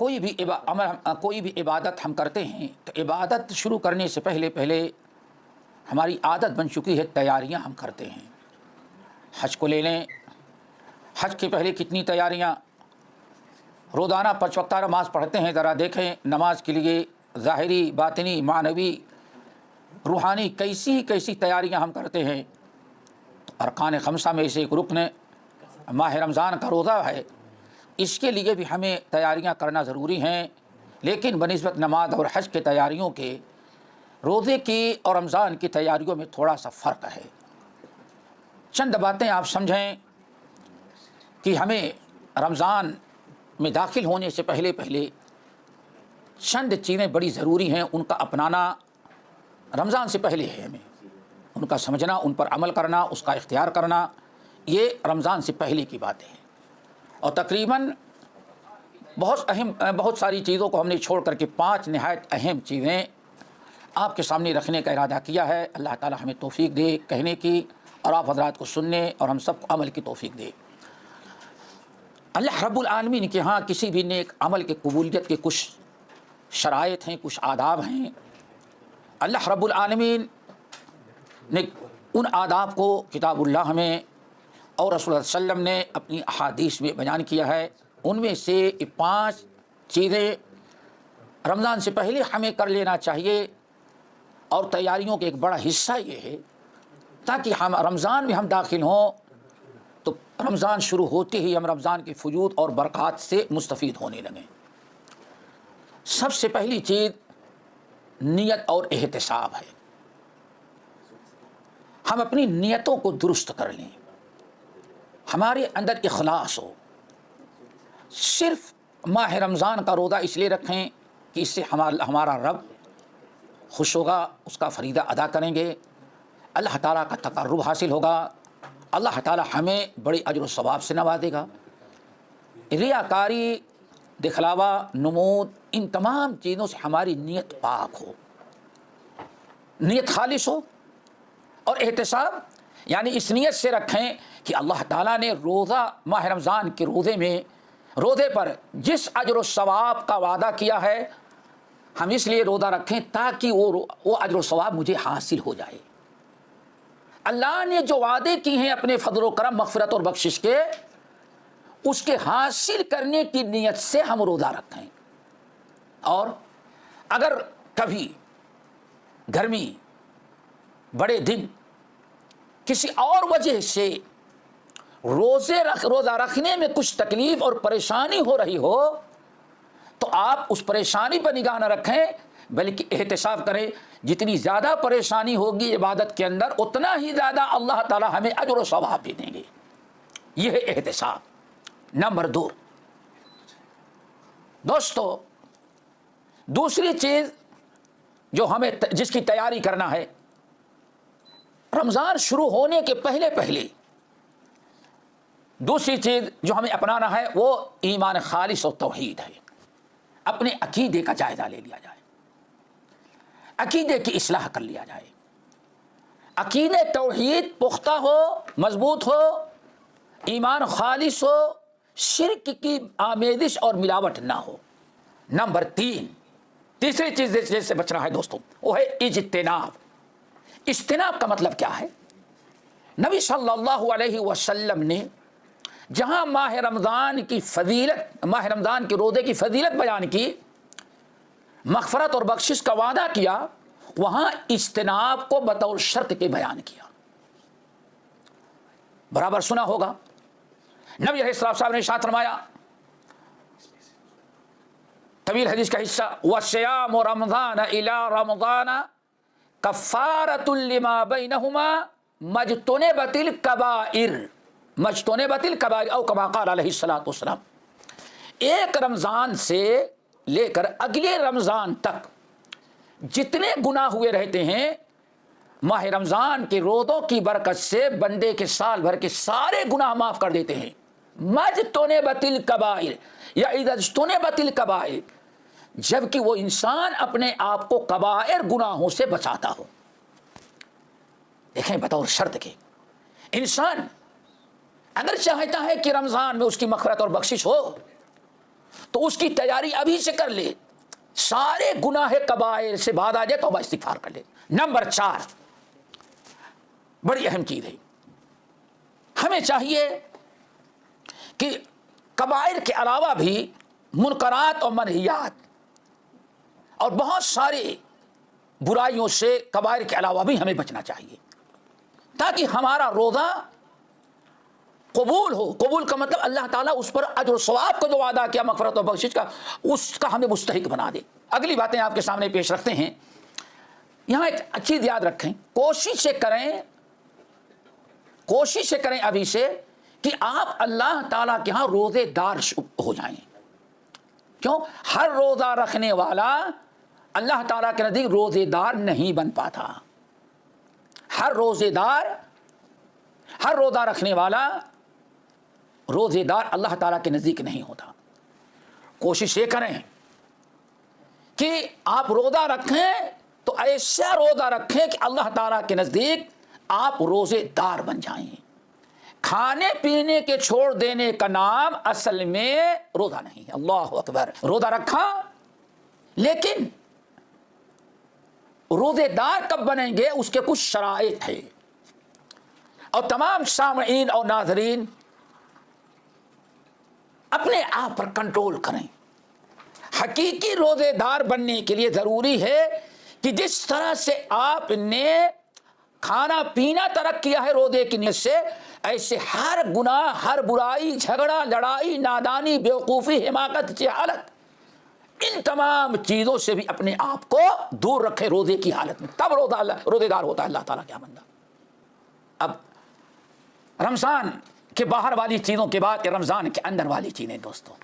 کوئی بھی عبا- عمل کوئی بھی عبادت ہم کرتے ہیں، تو عبادت شروع کرنے سے پہلے پہلے ہماری عادت بن چکی ہے، تیاریاں ہم کرتے ہیں۔ حج کو لے لیں۔ حج کے پہلے کتنی تیاریاں؟ روزانہ پانچ وقتہ نماز پڑھتے ہیں، ذرا دیکھیں نماز کے لیے ظاہری، باطنی، معنوی، روحانی کیسی کیسی تیاریاں ہم کرتے ہیں۔ ارکان خمسہ میں سے ایک رکن، ماہ رمضان کا روزہ ہے۔ اس کے لیے بھی ہمیں تیاریاں کرنا ضروری ہیں۔ لیکن بنسبت نماز اور حج کے تیاریوں کے روزے کی اور رمضان کی تیاریوں میں تھوڑا سا فرق ہے۔ چند باتیں آپ سمجھیں کہ ہمیں رمضان میں داخل ہونے سے پہلے پہلے چند چیزیں بڑی ضروری ہیں، ان کا اپنانا رمضان سے پہلے ہے ہمیں۔ ان کا سمجھنا، ان پر عمل کرنا، اس کا اختیار کرنا، یہ رمضان سے پہلے کی باتیں ہیں۔ اور تقریباً بہت اہم، بہت ساری چیزوں کو ہم نے چھوڑ کر کے پانچ نہایت اہم چیزیں آپ کے سامنے رکھنے کا ارادہ کیا ہے۔ اللہ تعالی ہمیں توفیق دے کہنے کی اور آپ حضرات کو سننے اور ہم سب کو عمل کی توفیق دے۔ اللہ رب العالمین کے ہاں کسی بھی نیک عمل کے قبولیت کے کچھ شرائط ہیں، کچھ آداب ہیں۔ اللہ رب العالمین نے ان آداب کو کتاب اللہ میں اور رسول اللہ علیہ وسلم نے اپنی احادیث میں بیان کیا ہے۔ ان میں سے یہ پانچ چیزیں رمضان سے پہلے ہمیں کر لینا چاہیے اور تیاریوں کے ایک بڑا حصہ یہ ہے۔ تاکہ ہم رمضان میں ہم داخل ہوں تو رمضان شروع ہوتے ہی ہم رمضان کی فجود اور برکات سے مستفید ہونے لگیں۔ سب سے پہلی چیز نیت اور احتساب ہے۔ ہم اپنی نیتوں کو درست کر لیں۔ ہمارے اندر اخلاص ہو۔ صرف ماہ رمضان کا روزہ اس لیے رکھیں کہ اس سے ہمارا رب خوش ہوگا، اس کا فریدہ ادا کریں گے۔ اللہ تعالیٰ کا تقرب حاصل ہوگا۔ اللہ تعالیٰ ہمیں بڑے اجر و ثواب سے نوازے گا۔ ریاکاری، دکھلاوا، نمود، ان تمام چیزوں سے ہماری نیت پاک ہو۔ نیت خالص ہو اور احتساب یعنی اس نیت سے رکھیں کہ اللہ تعالیٰ نے روزہ ماہ رمضان کے روزے میں روزے پر جس اجر و ثواب کا وعدہ کیا ہے، ہم اس لیے روزہ رکھیں تاکہ وہ وہ اجر و ثواب مجھے حاصل ہو جائے۔ اللہ نے جو وعدے کی ہیں اپنے فضل و کرم، مغفرت اور بخشش کے، اس کے حاصل کرنے کی نیت سے ہم روزہ رکھیں۔ اور اگر کبھی گرمی، بڑے دن کسی اور وجہ سے روزے رکھ، روزہ رکھنے میں کچھ تکلیف اور پریشانی ہو رہی ہو، تو آپ اس پریشانی پر نگاہ نہ رکھیں، بلکہ احتساب کریں۔ جتنی زیادہ پریشانی ہوگی عبادت کے اندر، اتنا ہی زیادہ اللہ تعالی ہمیں اجر و ثواب بھی دیں گے۔ یہ ہے احتساب۔ نمبر دو۔ دوستو، دوسری چیز جو ہمیں جس کی تیاری کرنا ہے رمضان شروع ہونے کے پہلے پہلے دوسری چیز جو ہمیں اپنانا ہے وہ ایمان خالص و توحید ہے۔ اپنے عقیدے کا جائزہ لے لیا جائے۔ عقیدے کی اصلاح کر لیا جائے۔ عقید توحید پختہ ہو، مضبوط ہو، ایمان خالص ہو، شرک کی آمیزش اور ملاوٹ نہ ہو۔ نمبر تین، تیسری چیز جیسے بچنا ہے دوستوں وہ ہے اجتناب۔ اجتناب کا مطلب کیا ہے؟ نبی صلی اللہ علیہ وسلم نے جہاں ماہ رمضان کی فضیلت، ماہ رمضان کے روزے کی فضیلت بیان کی، مغفرت اور بخشش کا وعدہ کیا، وہاں اجتناب کو بطور شرط کے بیان کیا۔ برابر سنا ہوگا؟ نبی علیہ السلام صاحب نے شاط فرمایا، طویل حدیث کا حصہ وسیام رمضان الا رمضان کفارت لما بینہما مجتنبت الکبائر مجتنبت الکبائر او کما قال علیہ الصلوۃ والسلام، ایک رمضان سے لے کر اگلے رمضان تک جتنے گناہ ہوئے رہتے ہیں، ماہ رمضان کے روزوں کی برکت سے بندے کے سال بھر کے سارے گناہ معاف کر دیتے ہیں۔ مج تونے بتل قبائل یا ادھر بتل قبائل جبکہ وہ انسان اپنے آپ کو قبائر گناہوں سے بچاتا ہو۔ دیکھیں بطور شرط کے۔ انسان اگر چاہتا ہے کہ رمضان میں اس کی مغفرت اور بخشش ہو، تو اس کی تیاری ابھی سے کر لے۔ سارے گناہ کبائر سے بعد آ جائے تو استغفار کر لے۔ نمبر چار، بڑی اہم چیز ہے۔ ہمیں چاہیے کہ کبائر کے علاوہ بھی منکرات اور منحیات اور بہت سارے برائیوں سے کبائر کے علاوہ بھی ہمیں بچنا چاہیے۔ تاکہ ہمارا روزہ قبول ہو۔ قبول کا مطلب اللہ تعالیٰ اس پر اجر و ثواب کا جو وعدہ کیا، مغفرت و بخشش کا، اس کا ہمیں مستحق بنا دے۔ اگلی باتیں آپ کے سامنے پیش رکھتے ہیں۔ یہاں ایک اچھی یاد رکھیں۔ کوشش کریں کوشش کریں ابھی سے کہ آپ اللہ تعالیٰ کے ہاں روزے دار ہو جائیں۔ کیوں؟ ہر روزہ رکھنے والا اللہ تعالیٰ کے نزدیک روزے دار نہیں بن پاتا۔ ہر روزے دار، ہر روزہ رکھنے والا روزے دار اللہ تعالیٰ کے نزدیک نہیں ہوتا۔ کوشش یہ کریں کہ آپ روزہ رکھیں تو ایسا روزہ رکھیں کہ اللہ تعالیٰ کے نزدیک آپ روزے دار بن جائیں۔ کھانے پینے کے چھوڑ دینے کا نام اصل میں روزہ نہیں اللہ اکبر، روزہ رکھا، لیکن روزے دار کب بنیں گے؟ اس کے کچھ شرائط ہے اور تمام سامعین اور ناظرین، اپنے آپ پر کنٹرول کریں۔ حقیقی روزے دار بننے کے لیے ضروری ہے کہ جس طرح سے آپ نے کھانا پینا ترک کیا ہے روزے کی نیت سے، ایسے ہر گناہ، ہر برائی، جھگڑا، لڑائی، نادانی، بیوقوفی، حماقت، جہالت ان تمام چیزوں سے بھی اپنے آپ کو دور رکھے روزے کی حالت میں۔ تب روزہ اللہ روزے دار ہوتا ہے، اللہ تعالیٰ کیا بندہ۔ اب رمضان کے باہر والی چیزوں کے بعد رمضان کے اندر والی چیزیں دوستوں